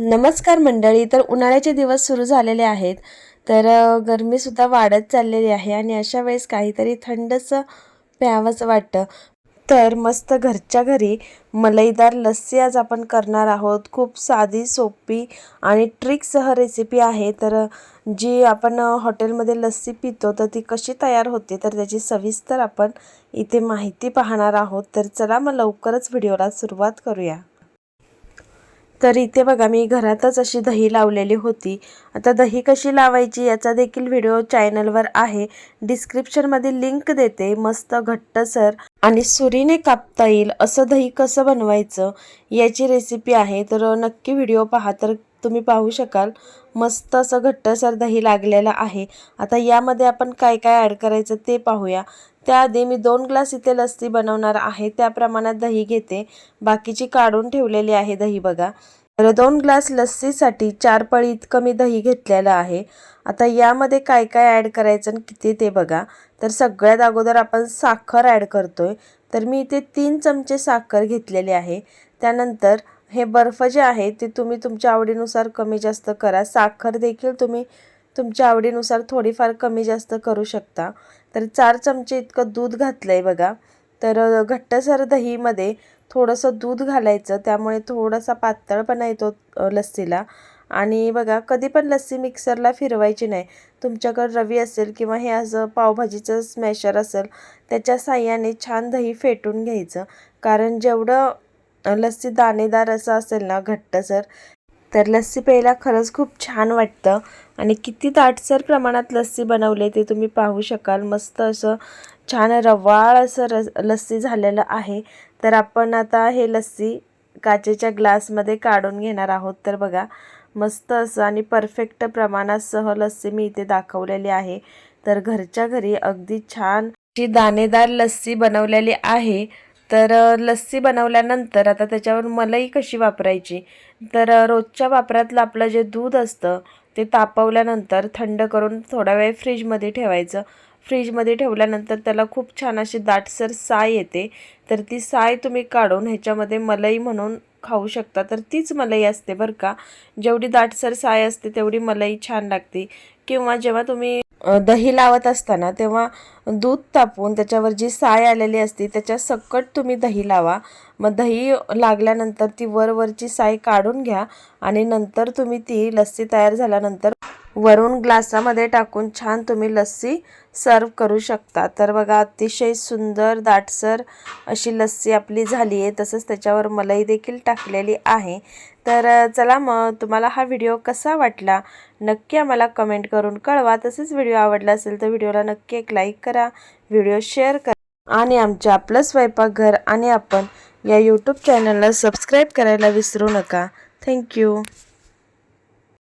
नमस्कार मंडळी तर उन्हाळ्याचे दिवस सुरू झालेले आहेत तर गरमीसुद्धा वाढत चाललेली आहे आणि अशा वेळेस काहीतरी थंडचं प्यावंसं वाटतं. तर मस्त घरच्या घरी मलईदार लस्सी आज आपण करणार आहोत. खूप साधी सोपी आणि ट्रिकसह रेसिपी आहे. तर जी आपण हॉटेलमध्ये लस्सी पितो तर ती कशी तयार होते तर त्याची सविस्तर आपण इथे माहिती पाहणार आहोत. तर चला मग लवकरच व्हिडिओला सुरुवात करूया. तर इथे बघा मी घरातच अशी दही लावलेली होती. आता दही कशी लावायची याचा देखील व्हिडिओ चॅनलवर आहे. डिस्क्रिप्शनमध्ये लिंक देते. मस्त घट्टसर आणि सुरीने कापता येईल असं दही कसं बनवायचं याची रेसिपी आहे. तर नक्की व्हिडिओ पहा तर तुम्ही पाहू शकाल. मस्त असं घट्टसर दही लागलेलं आहे. आता यामध्ये आपण काय काय ॲड करायचं ते पाहूया. त्याआधी मी दोन ग्लास इथे लस्सी बनवणार आहे. त्या प्रमाणात दही घेते. बाकीची काढून ठेवलेली आहे दही बघा. तर दोन ग्लास लस्सीसाठी चार पळी इतकं मी दही घेतलेलं आहे. आता यामध्ये काय काय ॲड करायचं आणि किती ते बघा. तर सगळ्यात अगोदर आपण साखर ॲड करतोय. तर मी इथे तीन चमचे साखर घेतलेली आहे. त्यानंतर हे बर्फ जे आहे ते तुम्ही तुमच्या आवडीनुसार कमी जास्त करा. साखर देखील तुम्ही तुमच्या आवडीनुसार थोडीफार कमी जास्त करू शकता. तर चार चमचे इतकं दूध घातलं आहे बघा. तर घट्टसर दहीमध्ये थोडंसं दूध घालायचं. त्यामुळे थोडासा पातळपणा येतो लस्सीला. आणि बघा कधी पण लस्सी मिक्सरला फिरवायची नाही. तुमच्याकडं रवी असेल किंवा हे असं पावभाजीचं स्मॅशर असेल त्याच्या साह्याने छान दही फेटून घ्यायचं. कारण जेवढं लस्सी दाणेदार असं असेल ना घट्टसर तर लस्सी प्यायला खरंच खूप छान वाटतं. आणि किती ताटसर प्रमाणात लस्सी बनवले ते तुम्ही पाहू शकाल. मस्त असं छान रवाळ असं रस लस्सी झालेलं आहे. तर आपण आता हे लस्सी काचेच्या ग्लासमध्ये काढून घेणार आहोत. तर बघा मस्त असं आणि परफेक्ट प्रमाणासह लस्सी मी इथे दाखवलेली आहे. तर घरच्या घरी अगदी छान अशी दाणेदार लस्सी बनवलेली आहे. तर लस्सी बनवल्यानंतर आता त्याच्यावर मलाई कशी वापरायची? तर रोजच्या वापरातलं आपलं जे दूध असतं ते तापवल्यानंतर थंड करून थोडा वेळ फ्रीजमध्ये ठेवायचं. फ्रीजमध्ये ठेवल्यानंतर त्याला खूप छान अशी दाटसर साय येते. तर ती साय तुम्ही काढून ह्याच्यामध्ये मलाई म्हणून खाऊ शकता. तर तीच मलाई असते बरं का. जेवढी दाटसर साय असते तेवढी मलाई छान लागते. किंवा जेव्हा तुम्ही दही लावत असताना तेव्हा दूध तापून त्याच्यावर जी साय आलेली असते त्याच्या सकट तुम्ही दही लावा. मग दही लागल्यानंतर ती वरवरची साय काढून घ्या आणि नंतर तुम्ही ती लस्सी तयार झाल्यानंतर वरून ग्लासामध्ये टाकून छान तुम्ही लस्सी सर्व करू शकता. तर बघा अतिशय सुंदर दाटसर अशी लस्सी आपली झाली आहे. तसंच त्याच्यावर मलाई देखील टाकलेली आहे. तर चला मग तुम्हाला हा व्हिडिओ कसा वाटला? नक्की आम्हाला कमेंट करून कळवा. तसेच व्हिडिओ आवडला असेल तर व्हिडिओला नक्की एक लाईक करा. व्हिडिओ शेअर करा. आणि आमच्या आपलं स्वयंपाकघर आणि आपण या यूट्यूब चॅनलला सबस्क्राईब करायला विसरू नका. थँक्यू.